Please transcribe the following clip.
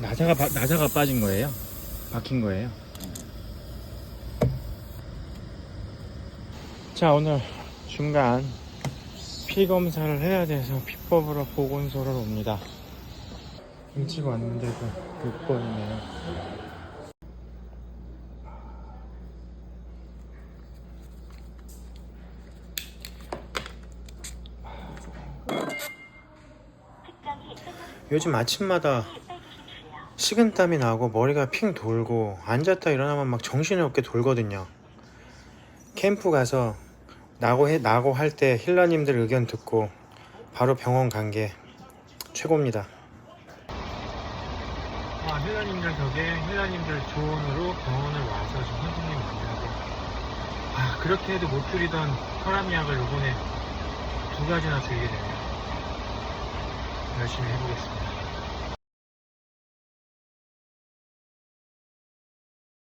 나사가 바- 나사가 빠진 거예요? 박힌 거예요? 자 오늘 중간 피 검사를 해야 돼서 피법으로 보건소를 옵니다. 일찍 왔는데도 6번이네요. 요즘 아침마다 식은땀이 나고 머리가 핑 돌고 앉았다 일어나면 막 정신이 없게 돌거든요. 캠프 가서 나고 해 나고 할 때 힐러님들 의견 듣고 바로 병원 간 게 최고입니다. 아 힐러님들 덕에 힐러님들 조언으로 병원을 와서 지금 선생님 만나고 아 그렇게 해도 못 줄이던 혈압 약을 이번에 두 가지나 들게 되네요. 열심히 해보겠습니다.